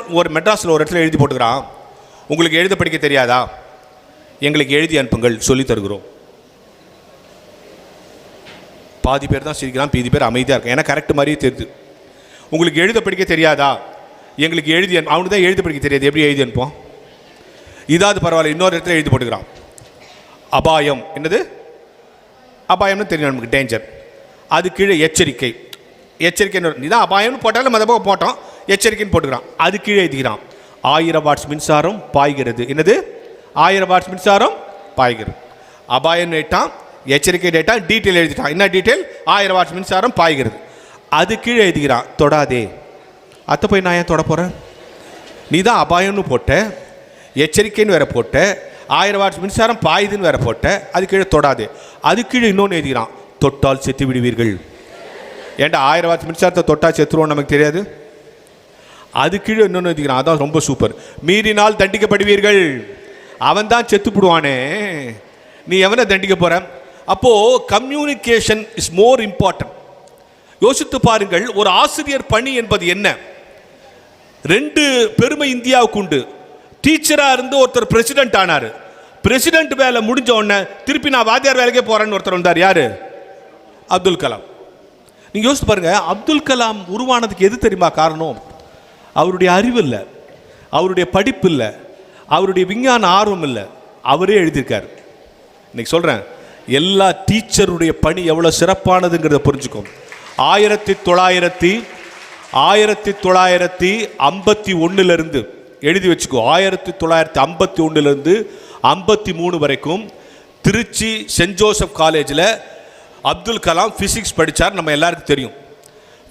ஒரு மெட்ராஸில் ஒரு இடத்துல எழுதி போட்டுக்கிறான். உங்களுக்கு எழுத படிக்க தெரியாதா? எங்களுக்கு எழுதி அனுப்புங்கள் சொல்லி தருகிறோம். பாதி பேர் தான் சிரிக்கிறான் பீதி பேர் அமைதியாக இருக்கும் ஏன்னா கரெக்ட் மாதிரியே தெரியுது உங்களுக்கு எழுத படிக்க தெரியாதா? எங்களுக்கு எழுதி அனு- அவனுக்கு தான் எழுத படிக்க தெரியாது. எப்படி எழுதி அனுப்போம் இதாவது பரவாயில்ல இன்னொரு இடத்துல எழுதி போட்டுக்கிறான். அபாயம். என்னது? அபாயம்னு தெரியும் நமக்கு டேஞ்சர் அது கீழே எச்சரிக்கை. எச்சரிக்கைன்னு இதான் அபாயம்னு போட்டாலும் மத போட்டோம். எச்சரிக்கைன்னு போட்டுக்கிறான். அது கீழே எழுதிக்கிறான். ஆயிரம் வாட்ஸ் மின்சாரம் பாய்கிறது. என்னது? ஆயிரம் வாட்ஸ் மின்சாரம் பாய்கிறது. அபாயம் டேட்டான் எச்சரிக்கை டேட்டா டீட்டெயில் எழுதிட்டான். என்ன டீட்டெயில் ஆயிரம் வாட்ஸ் மின்சாரம் பாய்கிறது. அது கீழே எழுதிக்கிறான். தொடாதே. அத்தை போய் நான் ஏன் தொட போகிறேன் நீ தான் அபாயம்னு போட்ட எச்சரிக்கைன்னு வேற போட்ட ஆயிரம் வாட்ஸ் மின்சாரம் பாயுதுன்னு வேற போட்ட அது கீழே தொடாதே. அது கீழே இன்னொன்று எழுதிக்கிறான். தொட்டால் செத்து விடுவீர்கள். ஏன்டா ஆயிரம் வாட்ஸ் மின்சாரத்தை தொட்டால் செத்துருவோம் நமக்கு தெரியாது? அது கீழே இன்னொன்று எழுதிக்கிறான். அதான் ரொம்ப சூப்பர் மீறினால் தண்டிக்கப்படுவீர்கள். அவன் தான் செத்துப்பிடுவானே நீ எவனை தண்டிக்க போற? அப்போது கம்யூனிகேஷன் இஸ் மோர் இம்பார்ட்டன்ட் யோசித்து பாருங்கள் ஒரு ஆசிரியர் பணி என்பது என்ன? ரெண்டு பெருமை இந்தியாவுக்கு உண்டு. டீச்சராக இருந்து ஒருத்தர் பிரசிடென்ட் ஆனார். பிரசிடென்ட் வேலை முடிஞ்ச உடனே திருப்பி நான் வாத்தியார் வேலைக்கே போகிறேன்னு ஒருத்தர் வந்தார். யார்? அப்துல் கலாம். நீங்கள் யோசித்து பாருங்க அப்துல் கலாம் உருவானதுக்கு எது தெரியுமா காரணம்? அவருடைய அறிவு இல்லை அவருடைய படிப்பு இல்லை அவருடைய விஞ்ஞான ஆர்வம் இல்லை. அவரே எழுதியிருக்கார். இன்னைக்கு சொல்கிறேன் எல்லா டீச்சருடைய பணி எவ்வளோ சிறப்பானதுங்கிறத புரிஞ்சுக்கும் ஆயிரத்தி தொள்ளாயிரத்தி ஆயிரத்தி தொள்ளாயிரத்தி ஐம்பத்தி ஒன்றுலேருந்து எழுதி வச்சுக்கோ ஆயிரத்தி தொள்ளாயிரத்தி ஐம்பத்தி ஒன்றுலேருந்து ஐம்பத்தி மூணு வரைக்கும் திருச்சி சென்ட் ஜோசப் காலேஜில் அப்துல் கலாம் ஃபிசிக்ஸ் படித்தார் நம்ம எல்லாருக்கும் தெரியும்.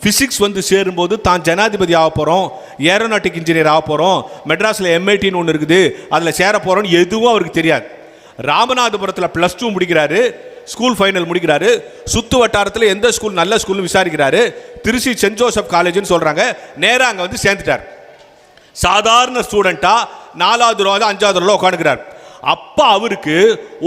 ஃபிசிக்ஸ் வந்து சேரும்போது தான் ஜனாதிபதி ஆக போகிறோம் ஏரோநாட்டிக் இன்ஜினியர் ஆக போகிறோம் மெட்ராஸில் எம்ஐடின்னு ஒன்று இருக்குது அதில் சேர போகிறோன்னு எதுவும் அவருக்கு தெரியாது. ராமநாதபுரத்தில் ப்ளஸ் டூ முடிக்கிறாரு ஸ்கூல் ஃபைனல் முடிக்கிறாரு சுத்து வட்டாரத்தில் எந்த ஸ்கூல் நல்ல ஸ்கூல்னு விசாரிக்கிறாரு திருச்சி சென்ட் ஜோசப் காலேஜ்னு சொல்கிறாங்க நேராக அங்கே வந்து சேர்ந்துட்டார். சாதாரண ஸ்டூடெண்ட்டாக நாலாவது ரூபா அஞ்சாவது ரூபா உட்காந்துக்கிறார் அப்போ அவருக்கு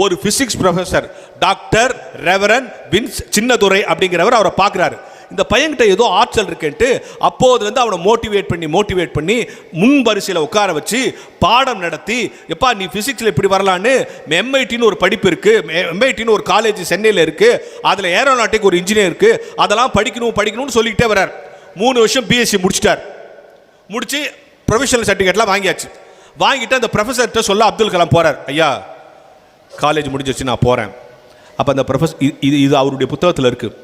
ஒரு physics professor doctor reverend Vince Chinnadurai அப்படிங்கிறவர் அவரை பார்க்குறாரு. இந்த பையன்கிட்ட ஏதோ ஆற்றல் இருக்குன்ட்டு அப்போதுலேருந்து அவனை மோட்டிவேட் பண்ணி மோட்டிவேட் பண்ணி முன் வரிசையில் உட்கார வச்சு பாடம் நடத்தி எப்பா நீ ஃபிசிக்ஸில் இப்படி வரலான்னு எம்ஐடின்னு ஒரு படிப்பு இருக்குது எம்ஐடின்னு ஒரு காலேஜ் சென்னையில் இருக்குது அதில் ஏரோநாட்டிக் ஒரு இன்ஜினியர் இருக்குது அதெல்லாம் படிக்கணும் படிக்கணும்னு சொல்லிக்கிட்டே வரார். மூணு வருஷம் பிஎஸ்சி முடிச்சிட்டார். முடித்து ப்ரொஃபஷனல் சர்டிஃபிகேட்லாம் வாங்கியாச்சு. வாங்கிட்டு அந்த ப்ரொஃபஸர்கிட்ட சொல்ல அப்துல் கலாம் போறார். ஐயா காலேஜ் முடிஞ்சிருச்சு நான் போகிறேன் அப்போ அந்த ப்ரொஃபஸ் இது இது அவருடைய புத்தகத்தில் இருக்குது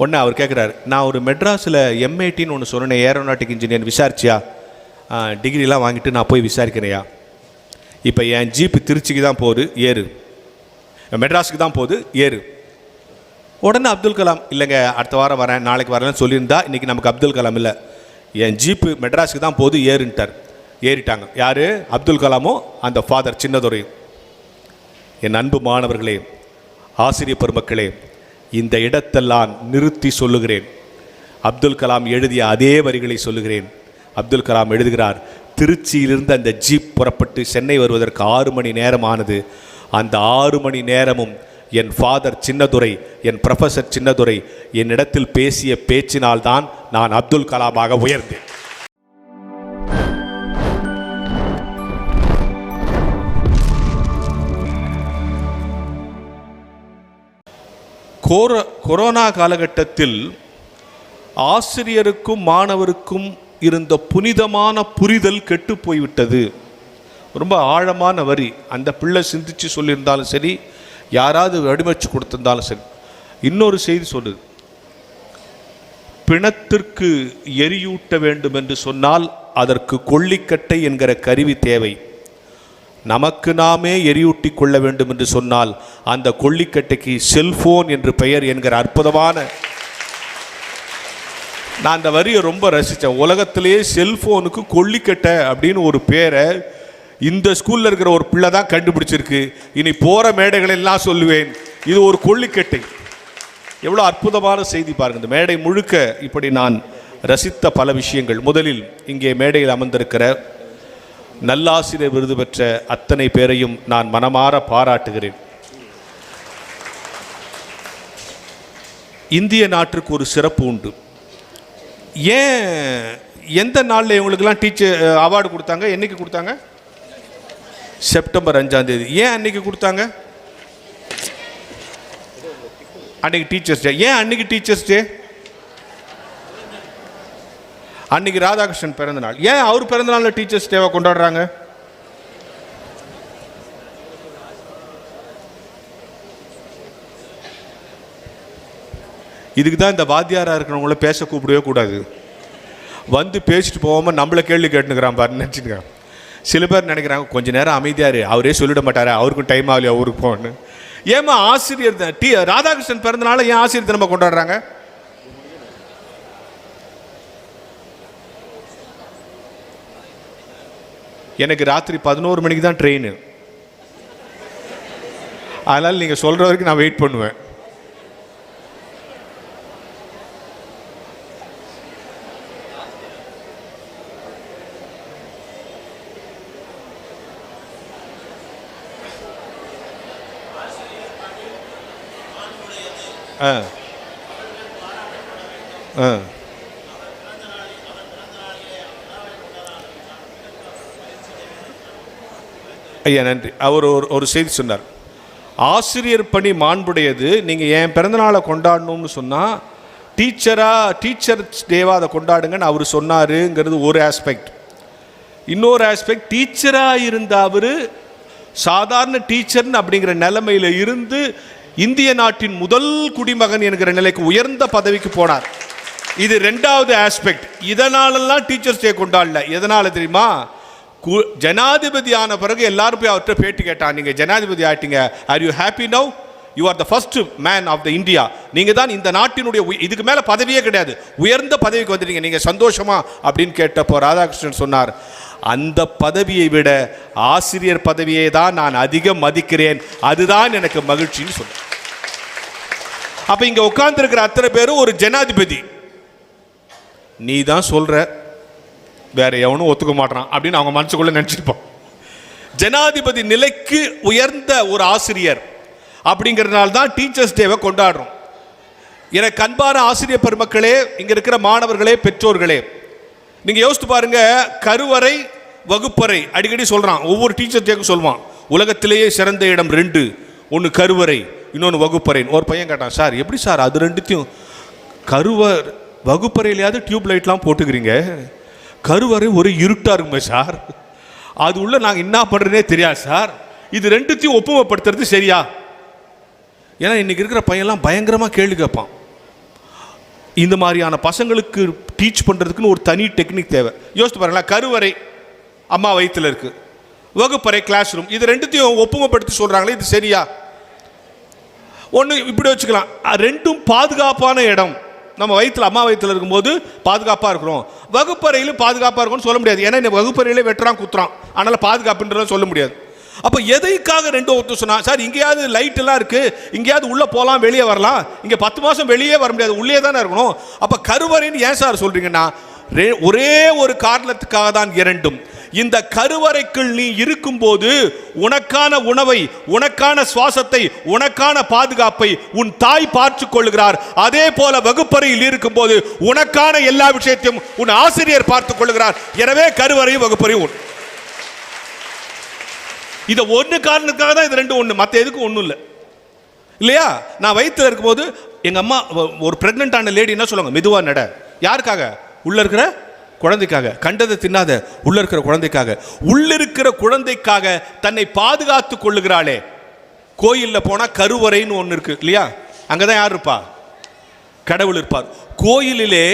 ஒன்று அவர் கேட்குறாரு நான் ஒரு மெட்ராஸில் எம்ஐடின்னு ஒன்று சொன்னேன் ஏரோநாட்டிக் இன்ஜினியர் விசாரிச்சியா? டிகிரிலாம் வாங்கிட்டு நான் போய் விசாரிக்கிறேயா இப்போ என் ஜீப்பு திருச்சிக்கு தான் போகுது ஏறு. மெட்ராஸுக்கு தான் போகுது ஏறு. உடனே அப்துல் கலாம் இல்லைங்க அடுத்த வாரம் வரேன் நாளைக்கு வரேன்னு சொல்லியிருந்தா இன்றைக்கி நமக்கு அப்துல் கலாம் இல்லை. என் ஜீப்பு மெட்ராஸுக்கு தான் போகுது ஏறுன்ட்டார். ஏறிட்டாங்க. யார்? அப்துல் கலாமும் அந்த ஃபாதர் சின்னதுரையும். என் அன்பு மாணவர்களே ஆசிரிய பெருமக்களே இந்த இடத்தெல்லாம் நிறுத்தி சொல்லுகிறேன். அப்துல் கலாம் எழுதிய அதே வரிகளை சொல்லுகிறேன். அப்துல் கலாம் எழுதுகிறார் திருச்சியிலிருந்து அந்த ஜீப் புறப்பட்டு சென்னை வருவதற்கு ஆறு மணி நேரம் ஆனது அந்த ஆறு மணி நேரமும் என் ஃபாதர் சின்னதுரை என் ப்ரொஃபசர் சின்னதுரை என்னிடத்தில் பேசிய பேச்சினால்தான் நான் அப்துல் கலாமாக உயர்ந்தேன். கோர கொரோனா காலகட்டத்தில் ஆசிரியருக்கும் மாணவருக்கும் இருந்த புனிதமான புரிதல் கெட்டு போய்விட்டது. ரொம்ப ஆழமான வரி. அந்த பிள்ளை சிந்திச்சு சொல்லியிருந்தாலும் சரி யாராவது வடிவமைச்சு கொடுத்திருந்தாலும் சரி. இன்னொரு செய்தி சொல்லுது. பிணத்திற்கு எரியூட்ட வேண்டும் என்று சொன்னால் அதற்கு கொள்ளிக்கட்டை என்கிற கருவி தேவை. நமக்கு நாமே எரியூட்டி கொள்ள வேண்டும் என்று சொன்னால் அந்த கொள்ளிக்கட்டைக்கு செல்போன் என்று பெயர் என்கிற அற்புதமான நான் அந்த வரியை ரொம்ப ரசித்தேன் உலகத்திலேயே செல்ஃபோனுக்கு கொல்லிக்கட்டை அப்படின்னு ஒரு பேரை இந்த ஸ்கூலில் இருக்கிற ஒரு பிள்ளை தான் கண்டுபிடிச்சிருக்கு. இனி போகிற மேடைகளெல்லாம் சொல்லுவேன். இது ஒரு கொல்லிக்கட்டை. எவ்வளோ அற்புதமான செய்தி பாருங்க. இந்த மேடை முழுக்க இப்படி நான் ரசித்த பல விஷயங்கள். முதலில் இங்கே மேடையில் அமர்ந்திருக்கிற நல்லாசிரியர் விருது பெற்ற அத்தனை பேரையும் நான் மனமாற பாராட்டுகிறேன். இந்திய நாட்டிற்கு ஒரு சிறப்பு உண்டு. ஏன் எந்த நாளில் இவங்களுக்கெல்லாம் டீச்சர் அவார்டு கொடுத்தாங்க? என்னைக்கு கொடுத்தாங்க? செப்டம்பர் அஞ்சாம் தேதி. ஏன் அன்னைக்கு கொடுத்தாங்க? அன்னைக்கு டீச்சர்ஸ் டே ஏன் அன்னைக்கு டீச்சர்ஸ் டே அன்னைக்கு ராதாகிருஷ்ணன் பிறந்த நாள். ஏன் அவர் பிறந்த நாளில் டீச்சர்ஸ் டேவை கொண்டாடுறாங்க? இதுக்கு தான் இந்த வாத்தியாராக இருக்கிறவங்கள பேச கூப்பிடவே கூடாது. வந்து பேசிட்டு போகாமல் நம்மளை கேள்வி கேட்டுக்கிறான் பாரு நினச்சிருக்கான் சில பேர் நினைக்கிறாங்க கொஞ்ச நேரம் அமைதியாரு அவரே சொல்லிட மாட்டார்? அவருக்கும் டைம் ஆகலையா அவருக்கு போன்னு ஏமா ஆசிரியர் தான் டி ராதாகிருஷ்ணன் பிறந்தனால ஏன் ஆசிரியர் தினமா கொண்டாடுறாங்க? எனக்கு ராத்திரி பதினோரு மணிக்கு தான் ட்ரெயின் அதனால் நீங்கள் சொல்கிற வரைக்கும் நான் வெயிட் பண்ணுவேன். ஆ. ஆ. ஐயா நன்றி. அவர் ஒரு ஒரு செய்தி சொன்னார். ஆசிரியர் பணி மாண்புடையது நீங்கள் என் பிறந்தநாளை கொண்டாடணும்னு சொன்னால் டீச்சராக டீச்சர் டேவாக அதை கொண்டாடுங்கன்னு அவர் சொன்னாருங்கிறது ஒரு ஆஸ்பெக்ட் இன்னொரு ஆஸ்பெக்ட் டீச்சராக இருந்த அவர் சாதாரண டீச்சர்னு அப்படிங்கிற நிலைமையில் இருந்து இந்திய நாட்டின் முதல் குடிமகன் என்கிற நிலைக்கு உயர்ந்த பதவிக்கு போனார். இது ரெண்டாவது ஆஸ்பெக்ட் இதனாலெல்லாம் டீச்சர்ஸ் டே கொண்டாடல. எதனால தெரியுமா? கு- ஜனாதிபதி ஆன பிறகு எல்லாரும் போய் அவர்கிட்ட பேட்டி கேட்டான் நீங்கள் ஜனாதிபதி ஆயிட்டீங்க. Are you happy now you are the first man of the India நீங்கள் தான் இந்த நாட்டினுடைய இதுக்கு மேலே பதவியே கிடையாது. உயர்ந்த பதவிக்கு வந்துட்டீங்க. நீங்கள் சந்தோஷமா? அப்படின்னு கேட்டப்போ ராதாகிருஷ்ணன் சொன்னார். அந்த பதவியை விட ஆசிரியர் பதவியை தான் நான் அதிகம் மதிக்கிறேன். அதுதான் எனக்கு மகிழ்ச்சின்னு சொன்னார். அப்ப இங்க உட்கார்ந்திருக்கிற அத்தனை பேரும் ஒரு ஜனாதிபதி. நீ தான் சொல்ற வேற எவனும் ஒத்துக்க மாட்டான் அப்படின்னு அவங்க மனசுக்குள்ளே நினச்சிருப்பான் ஜனாதிபதி நிலைக்கு உயர்ந்த ஒரு ஆசிரியர் அப்படிங்கிறதுனால தான் டீச்சர்ஸ் டேவை கொண்டாடுறோம். எனக்கு அன்பான ஆசிரியர் பெருமக்களே இங்கே இருக்கிற மாணவர்களே பெற்றோர்களே நீங்கள் யோசித்து பாருங்க கருவறை வகுப்பறை அடிக்கடி சொல்கிறான் ஒவ்வொரு டீச்சர் டேக்கும் சொல்லுவான் உலகத்திலேயே சிறந்த இடம் ரெண்டு ஒன்று கருவறை இன்னொன்று வகுப்பறை ஒரு பையன் கேட்டான் சார் எப்படி சார் அது ரெண்டுத்தையும் கருவர் வகுப்பறையிலையாவது டியூப் லைட்லாம் போட்டுக்கிறீங்க? கருவறை ஒரு இருட்டாக இருக்குமே சார்? அது உள்ள நாங்கள் என்ன பண்ணுறதுனே தெரியாது சார். இது ரெண்டுத்தையும் ஒப்புமைப்படுத்துறது சரியா? ஏன்னா இன்னைக்கு இருக்கிற பையன்லாம் பயங்கரமாக கேள்வி கேட்பான். இந்த மாதிரியான பசங்களுக்கு டீச் பண்ணுறதுக்குன்னு ஒரு தனி டெக்னிக் தேவை. யோசித்து பாருங்களேன் கருவறை அம்மா வயிற்றில் இருக்குது வகுப்பறை கிளாஸ் ரூம் இது ரெண்டுத்தையும் ஒப்புமைப்படுத்தி சொல்கிறாங்களே இது சரியா? ஒன்று இப்படி வச்சுக்கலாம். ரெண்டும் பாதுகாப்பான இடம். நம்ம வயிற்றில் அம்மா வயிற்றில் இருக்கும்போது பாதுகாப்பாக இருக்கிறோம். வகுப்பறையிலும் பாதுகாப்பாக இருக்கும்னு சொல்ல முடியாது. ஏன்னா இந்த வகுப்பறையிலே வெட்டுறான் குத்துறான். அதனால் பாதுகாப்புன்றதை சொல்ல முடியாது. அப்போ எதைக்காக ரெண்டு ஒத்து சொன்னால் சார் இங்கேயாவது லைட்டெல்லாம் இருக்குது இங்கேயாவது உள்ளே போகலாம் வெளியே வரலாம். இங்கே பத்து மாதம் வெளியே வர முடியாது. உள்ளே தானே இருக்கணும். அப்போ கருவறைன்னு ஏன் சார் சொல்கிறீங்கன்னா ஒரே ஒரு காரணத்துக்காக தான் இரண்டும். இந்த கருவறைக்குள் நீ இருக்கும்போது உனக்கான உணவை உனக்கான சுவாசத்தை உனக்கான பாதுகாப்பை உன் தாய் பார்த்து கொள்கிறார். அதே போல வகுப்பறையில் இருக்கும்போது உனக்கான எல்லா விஷயத்தையும் உன் ஆசிரியர் பார்த்துக் கொள்கிறார். எனவே கருவறையும் வகுப்பறையும் ஒன்று. இதை ஒன்று காரணத்துக்காக தான் இது ரெண்டும் ஒன்று மற்ற எதுக்கும் ஒன்றும் இல்லை. இல்லையா? நான் வயிற்றில் இருக்கும்போது எங்கள் அம்மா ஒரு ப்ரெக்னென்ட் ஆன லேடி என்ன சொல்லுவாங்க? மெதுவாக நட. யாருக்காக? உள்ளே இருக்கிற குழந்தைக்காக கண்டதை தின்னாத உள்ள இருக்கிற குழந்தைக்காக. உள்ள இருக்கிற குழந்தைக்காக தன்னை பாதுகாத்து கொள்ளுகிறாளே. கோயிலில் போனால் கருவறைன்னு ஒன்று இருக்கு இல்லையா? அங்கே தான் யார் இருப்பா? கடவுள் இருப்பார். கோயிலிலே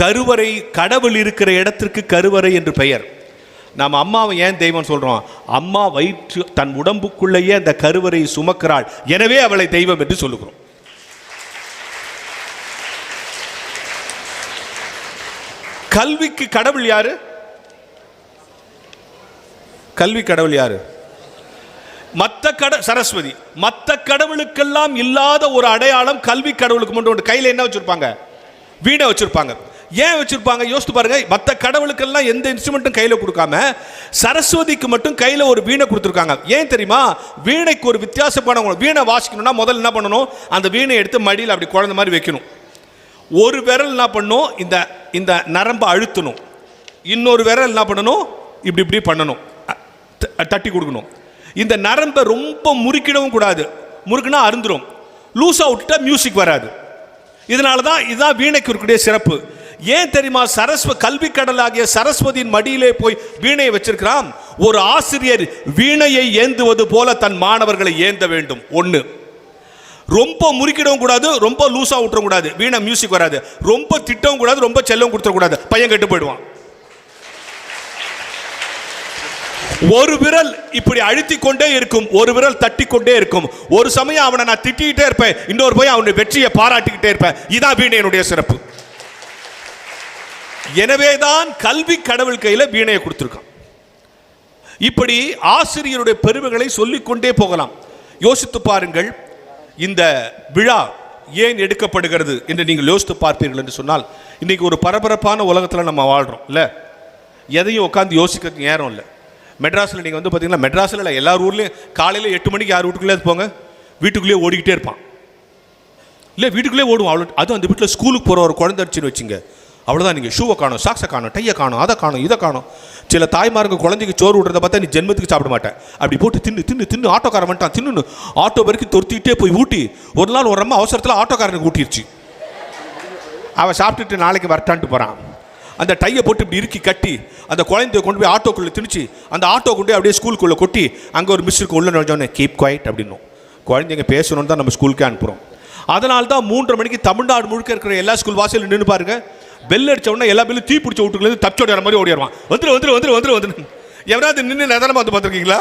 கருவறை கடவுள் இருக்கிற இடத்திற்கு கருவறை என்று பெயர். நாம் அம்மாவை ஏன் தெய்வம் சொல்கிறோம் அம்மா வயிற்று தன் உடம்புக்குள்ளேயே அந்த கருவறை சுமக்கிறாள். எனவே அவளை தெய்வம் என்று சொல்லுகிறோம். கல்விக்கு கடவுள் யாரு? கல்வி கடவுள் யாரு? மற்ற கட சரஸ்வதி. மற்ற கடவுளுக்கெல்லாம் இல்லாத ஒரு அடையாளம் கல்வி கடவுளுக்கு மட்டும் உண்டு. கையில் என்ன வச்சிருப்பாங்க? வீணை வச்சிருப்பாங்க. ஏன் வச்சிருப்பாங்க? யோசித்து பாருங்க. மற்ற கடவுளுக்கெல்லாம் எந்த இன்ஸ்ட்ருமெண்ட்டும் கையில் கொடுக்காம சரஸ்வதிக்கு மட்டும் கையில் ஒரு வீணை கொடுத்துருக்காங்க. ஏன் தெரியுமா? வீணைக்கு ஒரு வித்தியாசமான வீணை வாசிக்கணும்னா முதல்ல என்ன பண்ணணும்? அந்த வீணை எடுத்து மடியில் அப்படி குழந்தை மாதிரி வைக்கணும். ஒரு விரல் என்ன பண்ணும்? இந்த இந்த நரம்பை அழுத்தணும். இன்னொரு விரல் என்ன பண்ணணும்? இப்படி இப்படி பண்ணணும். த- தட்டி கொடுக்கணும். இந்த நரம்பை ரொம்ப முறுக்கிடவும் கூடாது. முறுக்குனா அருந்துடும் லூஸாக விட்டுட்டா மியூசிக் வராது. இதனால தான் இதுதான் வீணைக்கு இருக்கக்கூடிய சிறப்பு. ஏன் தெரியுமா? சரஸ்வ கல்வி கடலாகிய சரஸ்வதியின் மடியிலே போய் வீணையை வச்சிருக்கிறான். ஒரு ஆசிரியர் வீணையை ஏந்துவது போல தன் மாணவர்களை ஏந்த வேண்டும். ஒன்று ரொம்ப முறுக்கிடவும் கூடாது ரொம்ப லூஸாக விட்டுறவும் கூடாது. வீணை மியூசிக் வராது. ரொம்ப திட்டவும் கூடாது ரொம்ப செல்லவும் கொடுத்துடக்கூடாது பையன் கெட்டு போயிடுவான். ஒரு விரல் இப்படி அழுத்தி கொண்டே இருக்கும் ஒரு விரல் தட்டி கொண்டே இருக்கும். ஒரு சமயம் அவனை நான் திட்டிக்கிட்டே இருப்பேன் இன்னொரு போய் அவனுடைய வெற்றியை பாராட்டிக்கிட்டே இருப்பேன். இதான் வீணையனுடைய சிறப்பு. எனவேதான் கல்வி கடவுள் கையில் வீணையை கொடுத்துருக்கான். இப்படி ஆசிரியருடைய பெருமைகளை சொல்லிக்கொண்டே போகலாம். யோசித்து பாருங்கள் இந்த விழா ஏன் எடுக்கப்படுகிறது என்று நீங்கள் யோசித்து பார்ப்பீர்கள் என்று சொன்னால் இன்றைக்கி ஒரு பரபரப்பான உலகத்தில் நம்ம வாழ்கிறோம் இல்லை? எதையும் உட்காந்து யோசிக்கிறதுக்கு நேரம் இல்லை. மெட்ராஸில் நீங்கள் வந்து பார்த்தீங்கன்னா மெட்ராஸில் இல்லை எல்லா ஊர்லேயும் காலையில் எட்டு மணிக்கு யார் வீட்டுக்குள்ளே போங்க வீட்டுக்குள்ளேயே ஓடிக்கிட்டே இருப்பான். இல்லை வீட்டுக்குள்ளே ஓடுவோம் அவ்வளோ அதுவும் அந்த வீட்டில் ஸ்கூலுக்கு போகிற ஒரு குழந்தை அடிச்சுன்னு வச்சுங்க. அவ்வளோதான் நீங்கள் ஷூவை காணும் சாக்ஸை காணும் டையை காணும் அதை காணும் இதை காணும். சில தாய்மார்ங்க குழந்தைக்கு சோறு விடுறத பார்த்தா நீ ஜென்மத்துக்கு சாப்பிட மாட்டேன். அப்படி போட்டு தின்னு தின்னு தின்னு ஆட்டோக்காரன் வந்துட்டான். தின்னு ஆட்டோ வரைக்கும் தொருத்திக்கிட்டே போய் ஊட்டி ஒரு நாள் ஒரு அம்மா அவசரத்தில் ஆட்டோக்காரனுக்கு ஊட்டிடுச்சு அவன் சாப்பிட்டுட்டு நாளைக்கு வரட்டான்ட்டு போகிறான் அந்த டையை போட்டு இப்படி இறுக்கி கட்டி அந்த குழந்தைய கொண்டு போய் ஆட்டோக்குள்ளே திணிச்சு அந்த ஆட்டோ கொண்டு போய் அப்படியே ஸ்கூலுக்குள்ளே கொட்டி அங்கே ஒரு மிஸ்ஸுக்கு உள்ள நுழைஞ்சோன்னே கீப் குவாய்ட் அப்படின்னும். குழந்தைங்க பேசணும்னு தான் நம்ம ஸ்கூலுக்கே அனுப்புகிறோம் அதனால தான் மூன்றரை மணிக்கு தமிழ்நாடு முழுக்க இருக்கிற எல்லா ஸ்கூல் வாசலில் நின்று பாருங்கள் பெல் அடிச்ச உடனே எல்லா பெல்லும் தீ பிடிச்ச வீட்டுக்குள்ளேருந்து தப்பிச்சு ஓடிற மாதிரி ஓடிடுவான். வந்துரு வந்துரு வந்துரு வந்துரு வந்துரு எவராவது நின்று நிதானமாக வந்து பார்த்துருக்கீங்களா?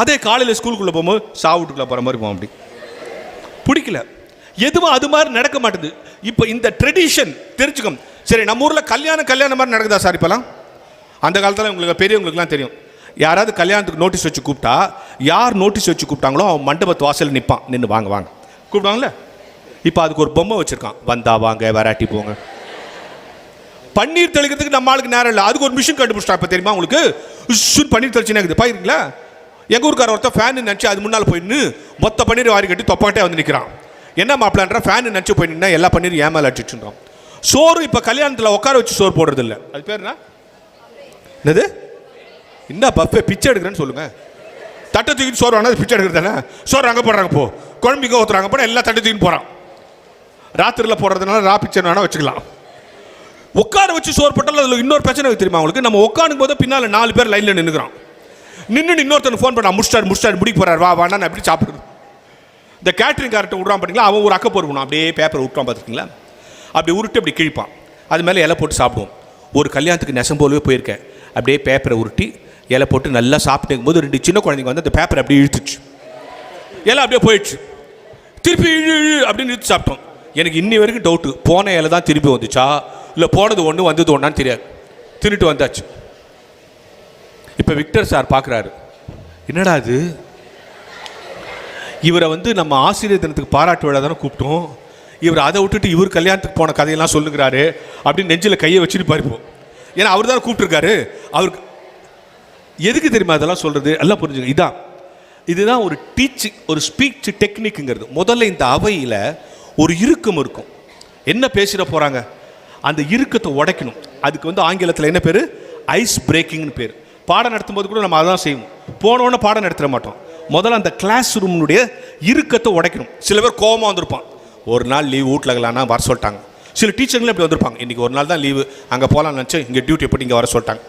அதே காலையில் ஸ்கூலுக்குள்ளே போகும்போது சாவுட்டுக்குள்ளே போகிற மாதிரி போவோம் அப்படி. பிடிக்கல. எதுவும் அது மாதிரி நடக்க மாட்டேது இப்போ இந்த ட்ரெடிஷன் தெரிஞ்சுக்கும் சரி நம்ம ஊரில் கல்யாணம் கல்யாணம் மாதிரி நடக்குதா சார் இப்போலாம் அந்த காலத்தில் உங்களுக்கு பெரியவங்களுக்குலாம் தெரியும். யாராவது கல்யாணத்துக்கு நோட்டீஸ் வச்சு கூப்பிட்டா யார் நோட்டீஸ் வச்சு கூப்பிட்டாங்களோ அவன் மண்டபத்து வாசல் நிற்பான் நின்று வாங்க வாங்க. கூப்பிடுவாங்களே இப்போ அதுக்கு ஒரு பொம்மை வச்சுருக்கான். வந்தா வாங்க வராட்டி போங்க. பன்னீர் தெளிக்கிறதுக்கு நம்ம ஆளுக்கு நேரம் இல்லை. அதுக்கு ஒரு மிஷின் கண்டுபிடிச்சிட்டா இப்போ தெரியுமா உங்களுக்கு? உஷ்ஷுன்னு பன்னீர் தெளிச்சுனா இருக்குது. பாயிருங்களா எங்கள் ஊருக்கார ஒருத்தர் ஃபேன் நினச்சி அது முன்னால் போயின்னு மொத்த பன்னீர் வாரி கட்டி தொப்பாட்டே வந்து நிற்கிறான் என்ன மாப்பிளான்ற ஃபேன் நினச்சி போய் நின்னா எல்லா பன்னீரும் ஏமால அடிச்சுட்டுன்றோம் சோறு இப்போ கல்யாணத்தில் உட்கார வச்சு சோறு போடுறது இல்லை. அது பேர் என்ன? என்னது? என்ன பஃபே பிச்சை எடுக்கிறேன்னு சொல்லுங்கள் தட்டை தூக்கி சோறு வாங்கினா பிச்சை எடுக்கிறது தானே சோறு அங்கே போடுறாங்க போ. குழம்பு ஊற்றுறாங்க போனால் எல்லா தட்டை தூக்கின்னு போகிறான் ராத்திரியில் போடுறதுனால ரா பிச்சை வேணால் வச்சுக்கலாம். உட்கார வச்சு சோறு போட்டாலும் அதில் இன்னொரு பிரச்சனை தெரியுமா அவங்களுக்கு நம்ம உட்காரும் போது பின்னால் நாலு பேர் லைனில் நின்றுக்கிறோம் நின்று இன்னொருத்தன் ஃபோன் பண்ணா முடிச்சிட்டாரு முடிச்சிட்டாரு முடிக்க போறார் வா வாண்ணா நான் எப்படி சாப்பிடுறது இந்த கேட்ரிங் கார்ட்டை விட்றான் பார்த்தீங்களா அவன் ஒரு அக்கை போடுவான் அப்படியே பேப்பரை விட்டுறான் பார்த்துருக்கீங்களா அப்படி உருட்டி அப்படி கிழிப்பான். அது மேலே இலை போட்டு சாப்பிடுவோம். ஒரு கல்யாணத்துக்கு நெசம் போலவே போயிருக்கேன். அப்படியே பேப்பரை உருட்டி இலை போட்டு நல்லா சாப்பிட்டு போது ரெண்டு சின்ன குழந்தைங்க வந்து அந்த பேப்பரை அப்படியே இழுத்துச்சு. இலை அப்படியே போயிடுச்சு. திருப்பி இழு இழு அப்படின்னு இழுத்து சாப்பிட்டோம். எனக்கு இன்னி வரைக்கும் டவுட்டு போன இலை தான் திருப்பி வந்துச்சா? இல்லை போனது ஒன்று வந்தது ஒன்றான்னு தெரியாது. தின்னுட்டு வந்தாச்சு. இப்போ விக்டர் சார் பார்க்குறாரு என்னடா இது? இவரை வந்து நம்ம ஆசிரியர் தினத்துக்கு பாராட்டு விழா தானே கூப்பிட்டோம். இவர் அதை விட்டுட்டு இவர் கல்யாணத்துக்கு போன கதையெல்லாம் சொல்லுங்கிறாரு அப்படின்னு நெஞ்சில் கையை வச்சுட்டு பாருப்போம் ஏன்னா அவர் தானே கூப்பிட்டுருக்காரு. அவருக்கு எதுக்கு தெரியுமா அதெல்லாம் சொல்கிறது எல்லாம் புரிஞ்சுங்க. இதான். இதுதான் ஒரு டீச்சிங் ஒரு ஸ்பீச் டெக்னிக்குங்கிறது முதல்ல இந்த அவையில் ஒரு இறுக்கம் இருக்கும். என்ன பேசிட போகிறாங்க அந்த இறுக்கத்தை உடைக்கணும். அதுக்கு வந்து ஆங்கிலத்தில் என்ன பேர்? ஐஸ் பிரேக்கிங்னு பேர். பாடம் நடத்தும்போது கூட நம்ம அதான் செய்வோம். போனோன்னே பாடம் நடத்திட மாட்டோம். முதல்ல அந்த கிளாஸ் ரூம்னுடைய இறுக்கத்தை உடைக்கணும். சில பேர் கோபமாக வந்திருப்பான். ஒரு நாள் லீவ் வீட்டில் வர சொல்லிட்டாங்க. சில டீச்சர்களும் இப்படி வந்திருப்பாங்க. இன்றைக்கி ஒரு நாள் தான் லீவு அங்கே போகலாம்னு நினச்சி இங்கே டியூட்டி எப்படி இங்கே வர சொல்லிட்டாங்க.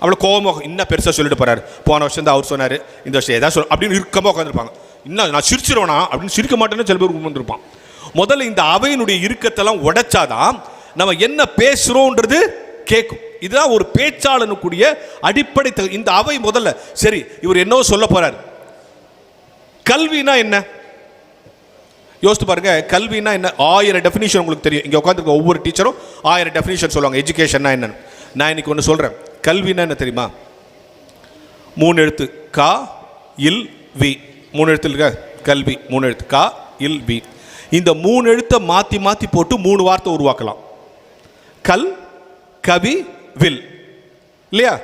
அவ்வளோ கோபமாக இன்னும் பெருசாக சொல்லிட்டு போகிறார் போன வருஷம் தான் அவர் சொன்னார் இந்த வருஷம் ஏதாவது சொல் அப்படின்னு இறுக்கமாக உட்காந்துருப்பாங்க. இன்னும் நான் சிரிச்சிருவேனா? அப்படின்னு சிரிக்க மாட்டேன்னு சில பேர் வந்திருப்பான் முதல்ல இந்த அவையினுடைய இறுக்கத்தெல்லாம் உடைச்சாதான் நம்ம என்ன பேசுகிறோன்றது கேட்கும் இதுதான் ஒரு பேச்சாளனுக்குரிய அடிப்படை இந்த அவை முதல்ல. சரி இவர் என்னவோ சொல்ல போறார். கல்வினா என்ன? யோசித்து பாருங்க கல்வினா என்ன? ஆயிரம் டெஃபினிஷன் உங்களுக்கு தெரியும். இங்கே உட்காந்துருக்க ஒவ்வொரு டீச்சரும் ஆயிரம் டெஃபினிஷன் சொல்லுவாங்க. எஜுகேஷன்னா என்னன்னு. நான் இன்னைக்கு ஒன்று சொல்கிறேன் கல்வினா என்ன தெரியுமா? மூணு எழுத்து. கா இல் வி. மூணு எழுத்து இருக்க கல்வி. மூணு எழுத்து. கா இல் வி. இந்த மூணு எழுத்தை மாற்றி மாற்றி போட்டு மூணு வார்த்தை உருவாக்கலாம். கல் கவி வில். இல்லையா?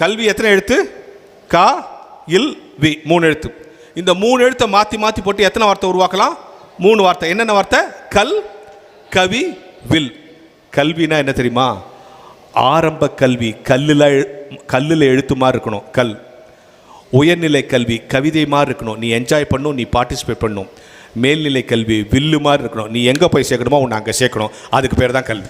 கல்வி எத்தனை எழுத்து? கா இல் வி. மூணு எழுத்து. இந்த மூணு எழுத்தை மாற்றி மாற்றி போட்டு எத்தனை வார்த்தை உருவாக்கலாம்? மூணு வார்த்தை. என்னென்ன வார்த்தை? கல் கவி வில். கல்வினா என்ன தெரியுமா? ஆரம்ப கல்வி கல்லில் கல்லில் எழுத்து மாதிரி இருக்கணும் கல். உயர்நிலை கல்வி கவிதை மாதிரி இருக்கணும். நீ என்ஜாய் பண்ணணும் நீ பார்ட்டிசிபேட் பண்ணணும். மேல்நிலை கல்வி வில்லு மாதிரி இருக்கணும். நீ எங்கே போய் சேர்க்கணுமோ உன்னை அங்கே சேர்க்கணும். அதுக்கு பேர் தான் கல்வி.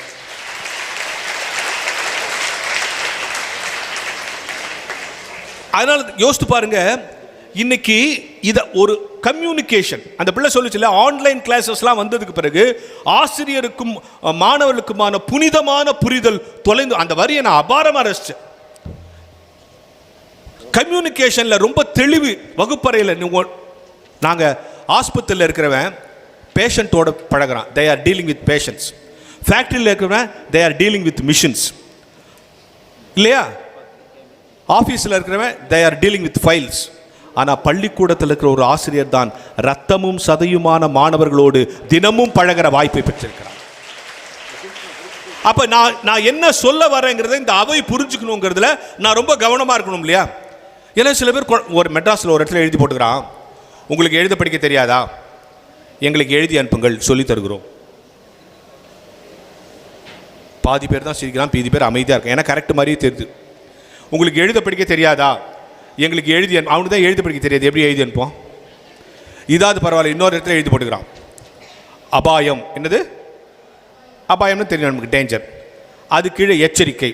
அதனால் யோசித்து பாருங்க இன்னைக்கு இதை ஒரு கம்யூனிகேஷன் அந்த பிள்ளை சொல்லிச்சுல ஆன்லைன் கிளாஸஸ்லாம் வந்ததுக்கு பிறகு ஆசிரியருக்கும் மாணவர்களுக்குமான புனிதமான புரிதல் தொலைந்து அந்த வரியை நான் அபாரமாக ரசித்தேன் கம்யூனிகேஷனில் ரொம்ப தெளிவு வகுப்பறையில் நாங்கள் ஆஸ்பத்திரியில் இருக்கிறவன் பேஷண்ட்டோட பழகிறான். They are dealing with patients ஃபேக்ட்ரியில் இருக்கிறவன் they are dealing with machines இல்லையா? ஆஃபீஸில் இருக்கிறவன் they are dealing with files ஆனால் பள்ளிக்கூடத்தில் இருக்கிற ஒரு ஆசிரியர் தான் ரத்தமும் சதையுமான மாணவர்களோடு தினமும் பழகுற வாய்ப்பை பெற்றிருக்கிறார் அப்போ நான் நான் என்ன சொல்ல வரேங்கிறத இந்த அவை புரிஞ்சுக்கணுங்கிறதுல நான் ரொம்ப கவனமாக இருக்கணும் இல்லையா? ஏன்னா சில பேர் கொ- ஒரு மெட்ராஸில் ஒரு இடத்துல எழுதி போட்டுக்கிறான். உங்களுக்கு எழுத படிக்க தெரியாதா? எங்களுக்கு எழுதி அனுப்புங்கள் சொல்லி தருகிறோம். பாதி பேர் தான் சிரிக்கிறான் பீதி பேர் அமைதியாக இருக்கும் ஏன்னா கரெக்ட் மாதிரியே தெரியுது உங்களுக்கு எழுத படிக்க தெரியாதா? எங்களுக்கு எழுதி அவனுக்கு தான் எழுத படிக்க தெரியாது. எப்படி எழுதி அனுப்போம் இதாவது பரவாயில்ல இன்னொரு இடத்துல எழுதி போட்டுக்கிறான். அபாயம். என்னது? அபாயம்னு தெரியும் நமக்கு டேஞ்சர் அது கீழே எச்சரிக்கை.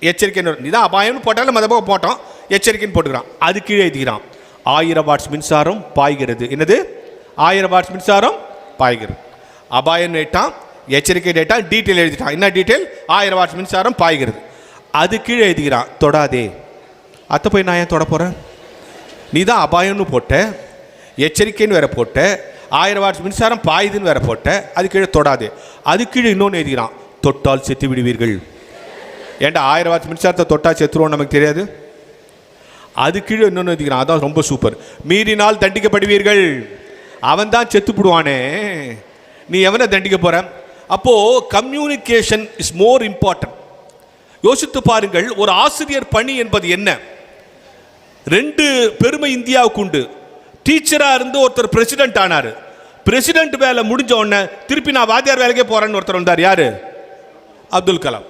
எச்சரிக்கைன்னு இதான் அபாயம்னு போட்டாலும் மத போட்டோம். எச்சரிக்கைன்னு போட்டுக்கிறான். அது கீழே எழுதிக்கிறான். ஆயிரம் வாட்ஸ் மின்சாரம் பாய்கிறது. என்னது? ஆயிரம் வாட்ஸ் மின்சாரம் பாய்கிறது. அபாயம் டேட்டான் எச்சரிக்கை டேட்டா டீட்டெயில் எழுதிட்டான். என்ன டீட்டெயில் ஆயிரம் வாட்ஸ் மின்சாரம் பாய்கிறது. அது கீழே எழுதிக்கிறான் தொடாதே. அத்தை போய் நான் ஏன் தொட போகிறேன் நீ தான் அபாயம்னு போட்ட எச்சரிக்கைன்னு வேற போட்ட ஆயிரம் வாட்ஸ் மின்சாரம் பாயுதுன்னு வேற போட்ட அது கீழே தொடாது. அது கீழே இன்னொன்று எழுதிக்கிறான் தொட்டால் செத்து விடுவீர்கள். ஏன்டா ஆயிரம் வாட்ஸ் மின்சாரத்தை தொட்டால் செத்துருவோம் நமக்கு தெரியாது? அது கீழே இன்னொன்று எழுதிக்கிறான் அதான் ரொம்ப சூப்பர். மீறினால் தண்டிக்கப்படுவீர்கள். அவன் தான் செத்து போடுவானே. நீ எவனை தண்டிக்க போகிற அப்போது கம்யூனிகேஷன் இஸ் மோர் இம்பார்ட்டன்ட் யோசித்து பாருங்கள் ஒரு ஆசிரியர் பணி என்பது என்ன? ரெண்டு பெருமை இந்தியாவுக்கு உண்டு. டீச்சராக இருந்து ஒருத்தர் பிரசிடென்ட் ஆனார். பிரசிடென்ட் வேலை முடிஞ்ச உடனே திருப்பி நான் வாத்தியார் வேலைக்கே போகிறேன்னு ஒருத்தர் வந்தார். யார்? அப்துல் கலாம்.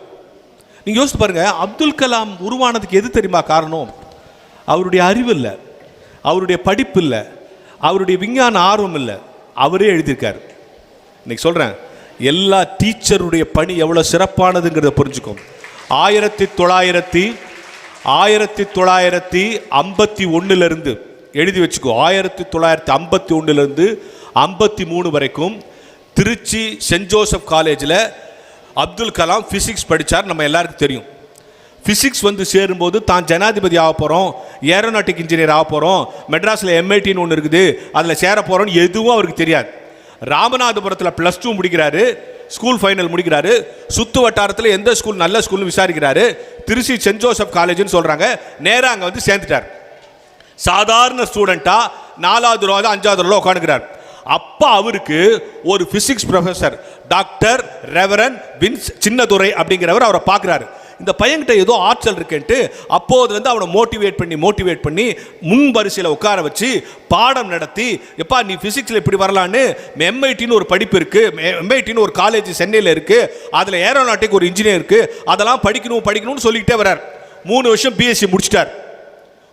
நீங்கள் யோசித்து பாருங்க அப்துல் கலாம் உருவானதுக்கு எது தெரியுமா காரணம்? அவருடைய அறிவு இல்லை. அவருடைய படிப்பு இல்லை. அவருடைய விஞ்ஞான ஆர்வம் இல்லை. அவரே எழுதியிருக்காரு. இன்னைக்கு சொல்கிறேன் எல்லா டீச்சருடைய பணி எவ்வளோ சிறப்பானதுங்கிறத புரிஞ்சுக்கும் ஆயிரத்தி தொள்ளாயிரத்தி ஆயிரத்தி தொள்ளாயிரத்தி ஐம்பத்தி ஒன்றுலேருந்து எழுதி வச்சுக்கோ ஆயிரத்தி தொள்ளாயிரத்தி ஐம்பத்தி ஒன்றுலேருந்து ஐம்பத்தி மூணு வரைக்கும் திருச்சி சென்ட் ஜோசப் காலேஜில் அப்துல் கலாம் ஃபிசிக்ஸ் படித்தார் நம்ம எல்லாருக்கும் தெரியும். ஃபிசிக்ஸ் வந்து சேரும்போது தான் ஜனாதிபதி ஆக போகிறோம் ஏரோநாட்டிக் இன்ஜினியர் ஆக போகிறோம் மெட்ராஸில் எம்ஐடின்னு ஒன்று இருக்குது அதில் சேர போகிறோன்னு எதுவும் அவருக்கு தெரியாது. ராமநாதபுரத்தில் ப்ளஸ் டூ முடிக்கிறாரு ஸ்கூல் ஃபைனல் முடிக்கிறாரு. சுத்து வட்டாரத்தில் எந்த ஸ்கூல் நல்ல ஸ்கூல்னு விசாரிக்கிறாரு. திருச்சி சென்ட் ஜோசப் காலேஜ்னு சொல்கிறாங்க நேராக அங்கே வந்து சேர்ந்துட்டார். சாதாரண ஸ்டூடெண்ட்டாக நாலாவது ரூபா அஞ்சாவது ரூபா உட்காந்துக்கிறார் அப்போ அவருக்கு ஒரு physics professor doctor reverend Vince Chinnadurai அப்படிங்கிறவர் அவரை பார்க்குறாரு. இந்த பையன்கிட்ட ஏதோ ஆற்றல் இருக்குன்ட்டு அப்போதுலேருந்து அவனை மோட்டிவேட் பண்ணி மோட்டிவேட் பண்ணி முன் வரிசையில் உட்கார வச்சு பாடம் நடத்தி எப்பா நீ ஃபிசிக்ஸில் இப்படி வரலான்னு எம்ஐடின்னு ஒரு படிப்பு இருக்குது எம்ஐடின்னு ஒரு காலேஜ் சென்னையில் இருக்குது அதில் ஏரோநாட்டிக் ஒரு இன்ஜினியர் இருக்குது அதெல்லாம் படிக்கணும் படிக்கணும்னு சொல்லிக்கிட்டே வரார். மூணு வருஷம் பிஎஸ்சி முடிச்சிட்டார்.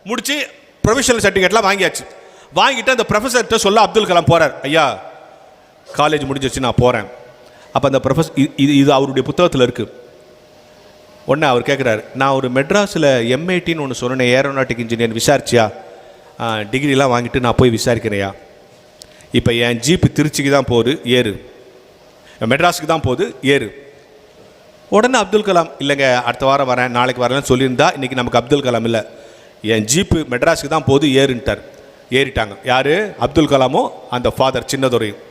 முடித்து ப்ரொஃபஷனல் சர்டிஃபிகேட்லாம் வாங்கியாச்சு. வாங்கிட்டு அந்த ப்ரொஃபஸர்கிட்ட சொல்ல அப்துல் கலாம் போறார். ஐயா காலேஜ் முடிஞ்சிருச்சு நான் போகிறேன் அப்போ அந்த ப்ரொஃபஸ் இது இது அவருடைய புத்தகத்தில் இருக்குது ஒன்று அவர் கேட்குறாரு நான் ஒரு மெட்ராஸில் எம்ஐடின்னு ஒன்று சொன்னேன் ஏரோநாட்டிக் இன்ஜினியர் விசாரிச்சியா? டிகிரிலாம் வாங்கிட்டு நான் போய் விசாரிக்கிறேயா இப்போ என் ஜீப்பு திருச்சிக்கு தான் போகுது ஏறு. மெட்ராஸுக்கு தான் போகுது ஏறு. உடனே அப்துல் கலாம் இல்லைங்க அடுத்த வாரம் வரேன் நாளைக்கு வரேன்னு சொல்லியிருந்தா இன்றைக்கி நமக்கு அப்துல் கலாம் இல்லை. என் ஜீப்பு மெட்ராஸுக்கு தான் போகுது ஏறுன்ட்டார். ஏறிட்டாங்க. யார்? அப்துல் கலாமோ? அந்த ஃபாதர் சின்னதுரையும்.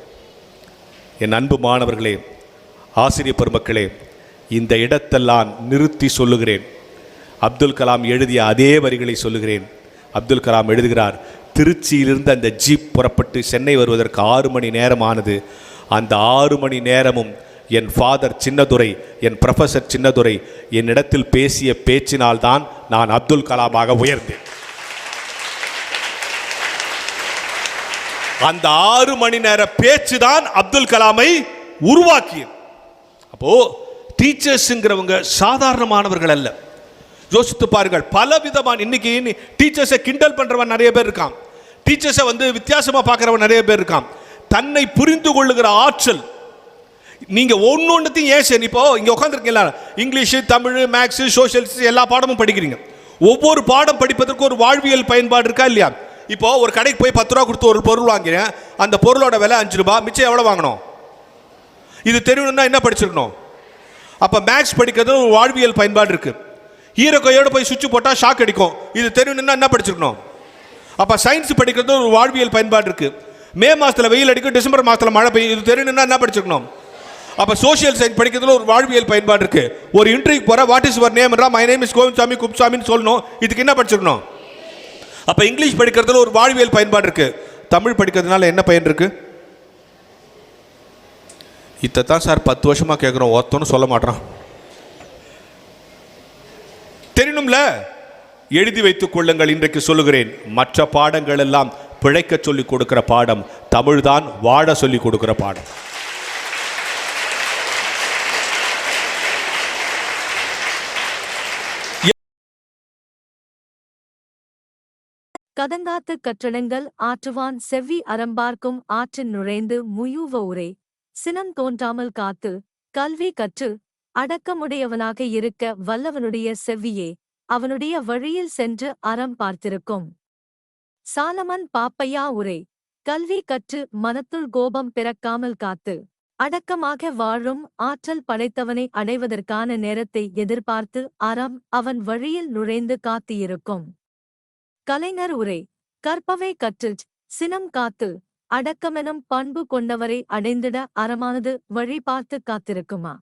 என் அன்பு மாணவர்களே ஆசிரிய பெருமக்களே இந்த இடத்தெல்லாம் நிறுத்தி சொல்லுகிறேன். அப்துல் கலாம் எழுதிய அதே வரிகளை சொல்லுகிறேன். அப்துல் கலாம் எழுதுகிறார் திருச்சியிலிருந்து அந்த ஜீப் புறப்பட்டு சென்னை வருவதற்கு ஆறு மணி நேரம் ஆனது அந்த ஆறு மணி நேரமும் என் ஃபாதர் சின்னதுரை என் ப்ரொஃபசர் சின்னதுரை என்னிடத்தில் பேசிய பேச்சினால்தான் நான் அப்துல் கலாமாக உயர்ந்தேன். அந்த ஆறு மணி நேர பேச்சு தான் அப்துல் கலாமை உருவாக்கியது. அப்போது டீச்சர்ஸுங்கிறவங்க சாதாரணமானவர்கள் அல்ல. யோசித்து பாருங்கள் பல விதமான இன்னைக்கு டீச்சர்ஸை கிண்டல் பண்ணுறவன் நிறைய பேர் இருக்கான். டீச்சர்ஸை வந்து வித்தியாசமாக பார்க்குறவன் நிறைய பேர் இருக்கான். தன்னை புரிந்து கொள்ளுகிற ஆற்றல். ஒன்று ஒன்றுத்தையும் ஏன் சரி இப்போ இங்கே உட்காந்துருக்கீங்களா இங்கிலீஷு தமிழ் மேக்ஸு சோஷியல்ஸ் எல்லா பாடமும் படிக்கிறீங்க. ஒவ்வொரு பாடம் படிப்பதற்கு ஒரு வாழ்வியல் பயன்பாடு இருக்கா இல்லையா? இப்போ ஒரு கடைக்கு போய் பத்து ரூபா கொடுத்து ஒரு பொருள் வாங்கிறேன். அந்த பொருளோட விலை அஞ்சு ரூபாய் மிச்சம் எவ்வளோ வாங்கணும்? இது தெரியணும்னா என்ன படிச்சிருக்கணும்? அப்போ மேக்ஸ் படிக்கிறது ஒரு வாழ்வியல் பயன்பாடு இருக்கு. ஈர கையோடு போய் சுவிட்ச் போட்டால் ஷாக் அடிக்கும். இது தெரியணும்னா என்ன படிச்சிருக்கணும்? அப்போ சயின்ஸ் படிக்கிறது ஒரு வாழ்வியல் பயன்பாடு இருக்கு. மே மாதத்தில் வெயில் அடிக்கும் டிசம்பர் மாதத்தில் மழை பெய்யும். இது தெரியணும்னா என்ன படிச்சிருக்கணும்? அப்போ சோஷியல் சயின்ஸ் படிக்கிறதுல ஒரு வாழ்வியல் பயன்பாடு இருக்கு. ஒரு இன்டர்வியூக்கு போகிற வாட் இஸ் யுவர் நேம்ரா மை நேம் இஸ் கோவிந்த் குப்சாமின்னு சொல்லணும். இதுக்கு என்ன படிச்சிருக்கணும்? அப்போ இங்கிலீஷ் படிக்கிறதுல ஒரு வாழ்வியல் பயன்பாடு இருக்கு. தமிழ் படிக்கிறதுனால என்ன பயன் இருக்குது இதை தான் சார் பத்து வருஷமா கேட்குறோம் ஒருத்தனும் சொல்ல மாட்டான் தெரியணும்ல? எழுதி வைத்துக் கொள்ளுங்கள் இன்றைக்கு சொல்லுகிறேன். மற்ற பாடங்கள் எல்லாம் பிழைக்க சொல்லிக் கொடுக்கிற பாடம் தமிழ்தான் வாழ சொல்லிக் கொடுக்கிற பாடம். கதங்காத்து கற்றடங்கள் ஆற்றுவான் செவ்வி அறம்பார்க்கும் ஆற்றின் நுழைந்து முயூவ உரை. சினம் தோன்றாமல் காத்து கல்வி கற்று அடக்கமுடையவனாக இருக்க வல்லவனுடைய செவ்வியே அவனுடைய வழியில் சென்று அறம் பார்த்திருக்கும். சாலமன் பாப்பையா உரை கல்வி கற்று மனத்துள் கோபம் பிறக்காமல் காத்து அடக்கமாக வாழும் ஆற்றல் படைத்தவனை அடைவதற்கான நேரத்தை எதிர்பார்த்து அறம் அவன் வழியில் நுழைந்து காத்திருக்கும் கலைஞர் உரை கற்பவை கற்றுச் சினம் காத்து அடக்கமெனும் பண்பு கொண்டவரை அடைந்திட அறமானது வழி பார்த்து காத்திருக்குமா?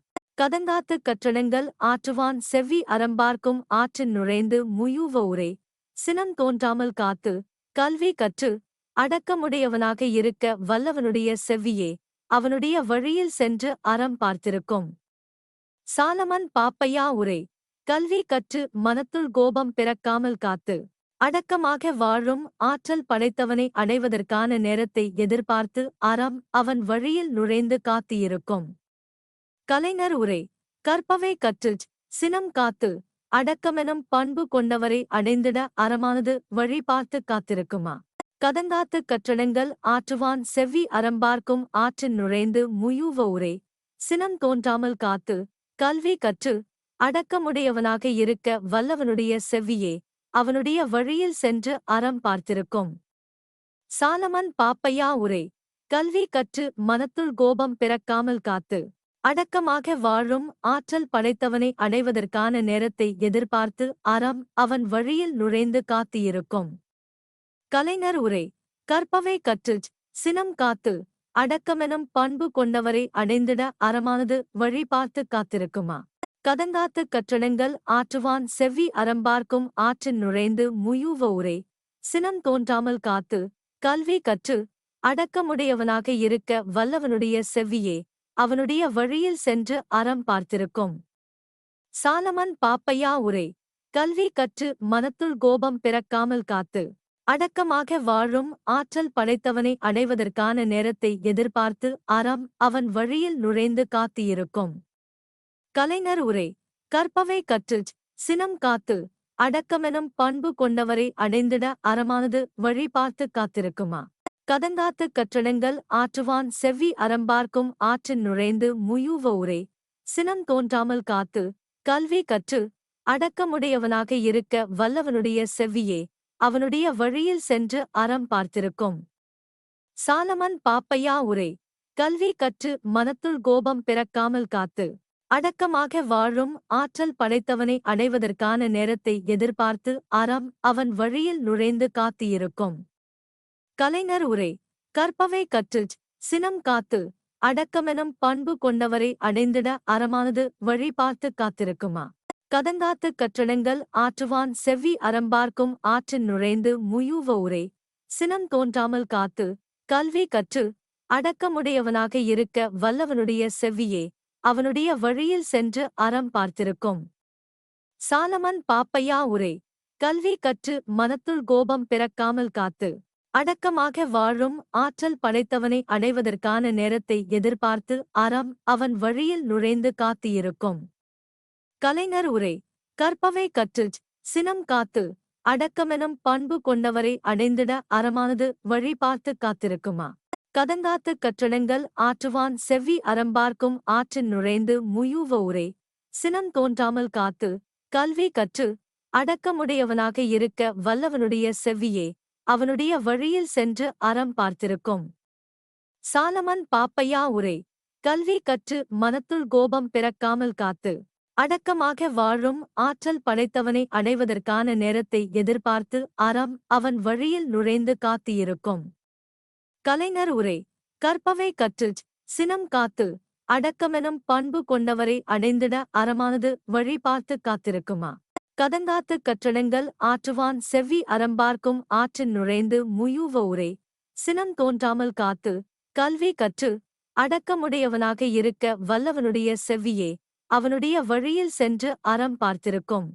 கதங்காத்து கற்றடங்கள் ஆற்றுவான் செவ்வி அறம்பார்க்கும் ஆற்றின் நுழைந்து முயூவ உரை சினம் தோன்றாமல் காத்து கல்வி கற்று அடக்கமுடையவனாக இருக்க வல்லவனுடைய செவ்வியே அவனுடைய வழியில் சென்று அறம் பார்த்திருக்கும். சாலமன் பாப்பையா உரை கல்வி கற்று மனத்துள் கோபம் பிறக்காமல் காத்து அடக்கமாக வாழும் ஆற்றல் படைத்தவனை அடைவதற்கான நேரத்தை எதிர்பார்த்து அறம் அவன் வழியில் நுழைந்து காத்திருக்கும். கலைஞர் உரை கற்பவை கற்றுச் சினம் காத்து அடக்கமெனும் பண்பு கொண்டவரை அடைந்திட அறமானது வழி பார்த்து காத்திருக்குமா? கதங்காத்து கற்றடங்கள் ஆற்றுவான் செவ்வி அறம்பார்க்கும் ஆற்றின் நுழைந்து முயூவ உரை சினம் தோன்றாமல் காத்து கல்வி கற்று அடக்கமுடையவனாக இருக்க வல்லவனுடைய செவ்வியே அவனுடைய வழியில் சென்று அறம் பார்த்திருக்கும். சாலமன் பாப்பையா உரை கல்வி கற்று மனத்துள் கோபம் பிறக்காமல் காத்து அடக்கமாக வாழும் ஆற்றல் படைத்தவனை அடைவதற்கான நேரத்தை எதிர்பார்த்து அறம் அவன் வழியில் நுழைந்து காத்திருக்கும் கலைஞர் உரை கற்பவை கற்றுச் சினம் காத்து அடக்கமெனும் பண்பு கொண்டவரை அடைந்திட அறமானது வழி பார்த்து காத்திருக்குமா? கதங்காத்து கற்றணங்கள் ஆற்றுவான் செவ்வி அறம்பார்க்கும் ஆற்றின் நுழைந்து முயூவ உரை. சினம் தோன்றாமல் காத்து கல்வி கற்று அடக்கமுடையவனாக இருக்க வல்லவனுடைய செவ்வியே அவனுடைய வழியில் சென்று அறம் பார்த்திருக்கும். சாலமன் பாப்பையா உரை. கல்வி கற்று மனத்துள் கோபம் பிறக்காமல் காத்து அடக்கமாக வாழும் ஆற்றல் படைத்தவனை அடைவதற்கான நேரத்தை எதிர்பார்த்து அறம் அவன் வழியில் நுழைந்து காத்தியிருக்கும் கலைஞர் உரை கற்பவை கற்றுச் சினம் காத்து அடக்கமெனும் பண்பு கொண்டவரை அடைந்திட அறமானது வழி பார்த்து காத்திருக்குமா? கதங்காத்து கற்றடங்கள் ஆற்றுவான் செவ்வி அறம்பார்க்கும் ஆற்றின் நுழைந்து முயூவ உரை சினம் தோன்றாமல் காத்து கல்வி கற்று அடக்கமுடையவனாக இருக்க வல்லவனுடைய செவ்வியே அவனுடைய வழியில் சென்று அறம் பார்த்திருக்கும். சாலமன் பாப்பையா உரை கல்வி கற்று மனத்துள் கோபம் பிறக்காமல் காத்து அடக்கமாக வாழும் ஆற்றல் படைத்தவனை அடைவதற்கான நேரத்தை எதிர்பார்த்து அறம் அவன் வழியில் நுழைந்து காத்திருக்கும். கலைஞர் உரை கற்பவை கற்றுச் சினம் காத்து அடக்கமெனும் பண்பு கொண்டவரை அடைந்திட அறமானது வழி பார்த்து காத்திருக்குமா? கதங்காத்து கற்றடங்கள் ஆற்றுவான் செவ்வி அறம்பார்க்கும் ஆற்றின் நுழைந்து முயூவ உரை சினம் தோன்றாமல் காத்து கல்வி கற்று அடக்கமுடையவனாக இருக்க வல்லவனுடைய செவ்வியே அவனுடைய வழியில் சென்று அறம் பார்த்திருக்கும். சாலமன் பாப்பையா உரை கல்வி கற்று மனத்துள் கோபம் பிறக்காமல் காத்து அடக்கமாக வாழும் ஆற்றல் படைத்தவனை அடைவதற்கான நேரத்தை எதிர்பார்த்து அறம் அவன் வழியில் நுழைந்து காத்திருக்கும் கலைஞர் உரை கற்பவை கற்று சினம் காத்து அடக்கமெனும் பண்பு கொண்டவரை அடைந்திட அறமானது வழி பார்த்து காத்திருக்குமா? கதங்காத்து கற்றடங்கள் ஆற்றுவான் செவ்வி அறம்பார்க்கும் ஆற்றின் நுழைந்து முயூவ உரை. சினம் தோன்றாமல் காத்து கல்வி கற்று அடக்கமுடையவனாக இருக்க வல்லவனுடைய செவ்வியே அவனுடைய வழியில் சென்று அறம் பார்த்திருக்கும். சாலமன் பாப்பையா உரை. கல்வி கற்று மனத்துள் கோபம் பிறக்காமல் காத்து அடக்கமாக வாழும் ஆற்றல் படைத்தவனை அடைவதற்கான நேரத்தை எதிர்பார்த்து அறம் அவன் வழியில் நுழைந்து காத்தியிருக்கும் கலைஞர் உரை கற்பவை கற்றுச் சினம் காத்து அடக்கமெனும் பண்பு கொண்டவரை அடைந்திட அறமானது வழி பார்த்து காத்திருக்குமா? கதங்காத்து கற்றடங்கள் ஆற்றுவான் செவ்வி அறம்பார்க்கும் ஆற்றின் நுழைந்து முயூவ உரை சினம் தோன்றாமல் காத்து கல்வி கற்று அடக்கமுடையவனாக இருக்க வல்லவனுடைய செவ்வியே அவனுடைய வழியில் சென்று அறம் பார்த்திருக்கும்.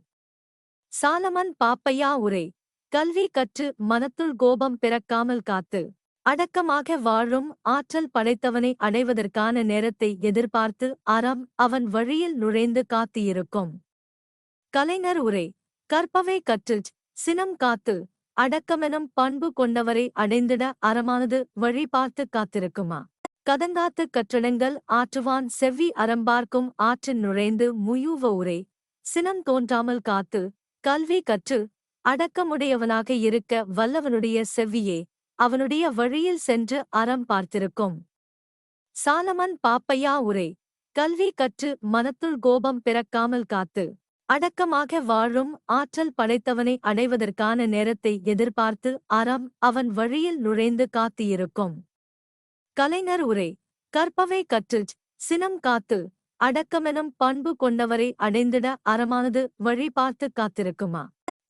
சாலமன் பாப்பையா உரை கல்வி கற்று மனத்துள் கோபம் பிறக்காமல் காத்து அடக்கமாக வாழும் ஆற்றல் படைத்தவனை அடைவதற்கான நேரத்தை எதிர்பார்த்து அறம் அவன் வழியில் நுழைந்து காத்திருக்கும். கலைஞர் உரை கற்பவை கற்றுச் சினம் காத்து அடக்கமெனும் பண்பு கொண்டவரை அடைந்திட அறமானது வழி பார்த்து காத்திருக்குமா? கதங்காத்து கற்றடங்கள் ஆற்றுவான் செவ்வி அறம்பார்க்கும் ஆற்றின் நுழைந்து முயூவ உரை சினம் தோன்றாமல் காத்து கல்வி கற்று அடக்கமுடையவனாக இருக்க வல்லவனுடைய செவ்வியே அவனுடைய வழியில் சென்று அறம் பார்த்திருக்கும். சாலமன் பாப்பையா உரை கல்வி கற்று மனத்துள் கோபம் பிறக்காமல் காத்து அடக்கமாக வாழும் ஆற்றல் படைத்தவனை அடைவதற்கான நேரத்தை எதிர்பார்த்து அறம் அவன் வழியில் நுழைந்து காத்திருக்கும் கலைஞர் உரை கற்பவை கற்றுச் சினம் காத்து அடக்கமெனும் பண்பு கொண்டவரை அடைந்திட அறமானது வழி பார்த்து காத்திருக்குமா?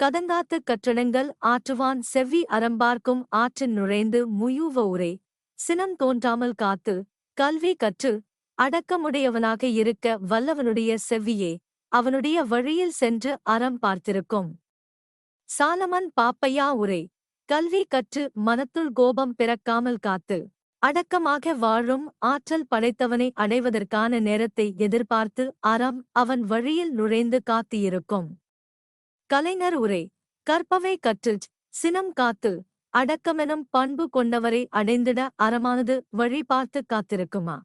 கதங்காத்து கற்றணங்கள் ஆற்றுவான் செவ்வி அறம்பார்க்கும் ஆற்றின் நுழைந்து முயூவ உரை. சினம் தோன்றாமல் காத்து கல்வி கற்று அடக்கமுடையவனாக இருக்க வல்லவனுடைய செவ்வியே அவனுடைய வழியில் சென்று அறம் பார்த்திருக்கும். சாலமன் பாப்பையா உரை. கல்வி கற்று மனத்துள் கோபம் பிறக்காமல் காத்து அடக்கமாக வாழும் ஆற்றல் படைத்தவனை அடைவதற்கான நேரத்தை எதிர்பார்த்து அறம் அவன் வழியில் நுழைந்து காத்தியிருக்கும் கலைஞர் உரை கற்பவை கற்றுச் சினம் காத்து அடக்கமெனும் பண்பு கொண்டவரை அடைந்திட அறமானது வழி பார்த்து காத்திருக்குமா?